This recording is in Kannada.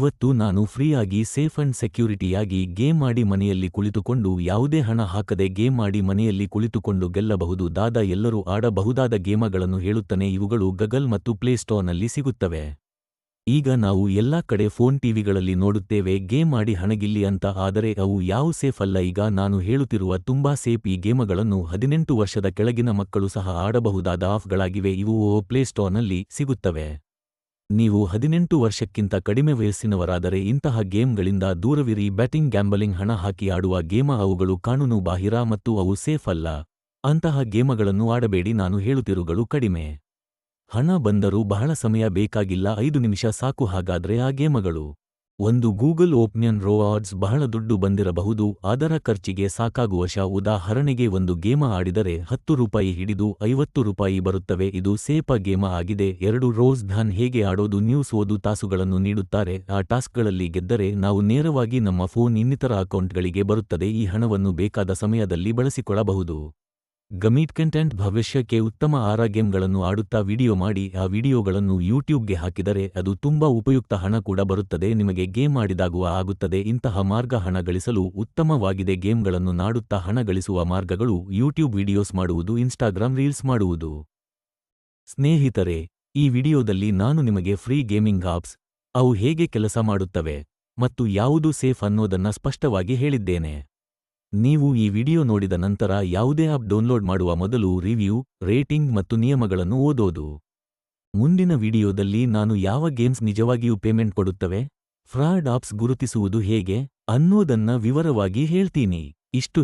ಇವತ್ತು ನಾನು ಫ್ರೀಯಾಗಿ ಸೇಫ್ ಅಂಡ್ ಸೆಕ್ಯೂರಿಟಿಯಾಗಿ ಗೇಮ್ ಮಾಡಿ ಮನೆಯಲ್ಲಿ ಕುಳಿತುಕೊಂಡು ಯಾವುದೇ ಹಣ ಹಾಕದೆ ಗೇಮ್ ಮಾಡಿ ಮನೆಯಲ್ಲಿ ಕುಳಿತುಕೊಂಡು ಗೆಲ್ಲಬಹುದು. ದಾದ ಎಲ್ಲರೂ ಆಡಬಹುದಾದ ಗೇಮಗಳನ್ನು ಹೇಳುತ್ತನೆ. ಇವುಗಳು ಗಗಲ್ ಮತ್ತು ಪ್ಲೇಸ್ಟೋರ್ನಲ್ಲಿ ಸಿಗುತ್ತವೆ. ಈಗ ನಾವು ಎಲ್ಲಾ ಕಡೆ ಫೋನ್ ಟಿವಿಗಳಲ್ಲಿ ನೋಡುತ್ತೇವೆ. ಗೇಮ್ ಮಾಡಿ ಹಣಗಿಲ್ಲಿ ಅಂತ ಆದರೆ ಅವು ಯಾವ ಸೇಫ್ ಅಲ್ಲ. ಈಗ ನಾನು ಹೇಳುತ್ತಿರುವ ತುಂಬಾ ಸೇಫ್ ಈ ಗೇಮಗಳನ್ನು ಹದಿನೆಂಟು ವರ್ಷದ ಕೆಳಗಿನ ಮಕ್ಕಳು ಸಹ ಆಡಬಹುದಾದ ಆಫ್ಗಳಾಗಿವೆ. ಇವು ಪ್ಲೇಸ್ಟೋರ್ನಲ್ಲಿ ಸಿಗುತ್ತವೆ. ನೀವು ಹದಿನೆಂಟು ವರ್ಷಕ್ಕಿಂತ ಕಡಿಮೆ ವಯಸ್ಸಿನವರಾದರೆ ಇಂತಹ ಗೇಮ್ಗಳಿಂದ ದೂರವಿರಿ. ಬ್ಯಾಟಿಂಗ್, ಗ್ಯಾಂಬಲಿಂಗ್, ಹಣ ಹಾಕಿ ಆಡುವ ಗೇಮ ಅವುಗಳು ಕಾನೂನು ಬಾಹಿರ ಮತ್ತು ಅವು ಸೇಫ್ ಅಲ್ಲ. ಅಂತಹ ಗೇಮಗಳನ್ನು ಆಡಬೇಡಿ. ನಾನು ಹೇಳುತ್ತಿರುಗಳು ಕಡಿಮೆ. ಹಣ ಬಂದರೂ ಬಹಳ ಸಮಯ ಬೇಕಾಗಿಲ್ಲ. ಐದು ನಿಮಿಷ ಸಾಕು. ಹಾಗಾದ್ರೆ ಆ ಗೇಮಗಳು ಒಂದು ಗೂಗಲ್ ಓಪ್ನಿಯನ್ ರೋವಾರ್ಡ್ಸ್ ಬಹಳ ದುಡ್ಡು ಬಂದಿರಬಹುದು, ಅದರ ಖರ್ಚಿಗೆ ಸಾಕಾಗುವಶ ಉದಾಹರಣೆಗೆ ಒಂದು ಗೇಮ ಆಡಿದರೆ ಹತ್ತು ರೂಪಾಯಿ ಹಿಡಿದು ಐವತ್ತು ರೂಪಾಯಿ ಬರುತ್ತವೆ, ಇದು ಸೇಪ ಗೇಮ ಆಗಿದೆ, ಎರಡು ರೋಸ್ ಧನ್ ಹೇಗೆ ಆಡೋದು, ನ್ಯೂಸ್ ಓದು ತಾಸುಗಳನ್ನು ನೀಡುತ್ತಾರೆ, ಆ ಟಾಸ್ಕ್ಗಳಲ್ಲಿ ಗೆದ್ದರೆ ನಾವು ನೇರವಾಗಿ ನಮ್ಮ ಫೋನ್ ಇನ್ನಿತರ ಅಕೌಂಟ್ಗಳಿಗೆ ಬರುತ್ತದೆ, ಈ ಹಣವನ್ನು ಬೇಕಾದ ಸಮಯದಲ್ಲಿ ಬಳಸಿಕೊಳ್ಳಬಹುದು. ಗಮೀಟ್ ಕಂಟೆಂಟ್ ಭವಿಷ್ಯಕ್ಕೆ ಉತ್ತಮ ಆರ ಗೇಮ್ಗಳನ್ನು ಆಡುತ್ತಾ ವಿಡಿಯೋ ಮಾಡಿ, ಆ ವಿಡಿಯೋಗಳನ್ನು ಯೂಟ್ಯೂಬ್ಗೆ ಹಾಕಿದರೆ ಅದು ತುಂಬಾ ಉಪಯುಕ್ತ ಹಣ ಕೂಡ ಬರುತ್ತದೆ. ನಿಮಗೆ ಗೇಮ್ ಆಡಿದಾಗುವ ಆಗುತ್ತದೆ. ಇಂತಹ ಮಾರ್ಗ ಹಣ ಗಳಿಸಲು ಉತ್ತಮವಾಗಿದೆ. ಗೇಮ್ಗಳನ್ನು ನಾಡುತ್ತಾ ಹಣ ಗಳಿಸುವ ಮಾರ್ಗಗಳು ಯೂಟ್ಯೂಬ್ ವಿಡಿಯೋಸ್ ಮಾಡುವುದು, ಇನ್ಸ್ಟಾಗ್ರಾಮ್ ರೀಲ್ಸ್ ಮಾಡುವುದು. ಸ್ನೇಹಿತರೆ, ಈ ವಿಡಿಯೋದಲ್ಲಿ ನಾನು ನಿಮಗೆ ಫ್ರೀ ಗೇಮಿಂಗ್ ಆಪ್ಸ್, ಅವು ಹೇಗೆ ಕೆಲಸ ಮಾಡುತ್ತವೆ ಮತ್ತು ಯಾವುದು ಸೇಫ್ ಅನ್ನೋದನ್ನ ಸ್ಪಷ್ಟವಾಗಿ ಹೇಳಿದ್ದೇನೆ. ನೀವು ಈ ವಿಡಿಯೋ ನೋಡಿದ ನಂತರ ಯಾವುದೇ ಆಪ್ ಡೌನ್ಲೋಡ್ ಮಾಡುವ ಮೊದಲು ರಿವ್ಯೂ, ರೇಟಿಂಗ್ ಮತ್ತು ನಿಯಮಗಳನ್ನು ಓದೋದು. ಮುಂದಿನ ವಿಡಿಯೋದಲ್ಲಿ ನಾನು ಯಾವ ಗೇಮ್ಸ್ ನಿಜವಾಗಿಯೂ ಪೇಮೆಂಟ್ ಕೊಡುತ್ತವೆ, ಫ್ರಾಡ್ ಆಪ್ಸ್ ಗುರುತಿಸುವುದು ಹೇಗೆ ಅನ್ನೋದನ್ನ ವಿವರವಾಗಿ ಹೇಳ್ತೀನಿ. ಇಷ್ಟು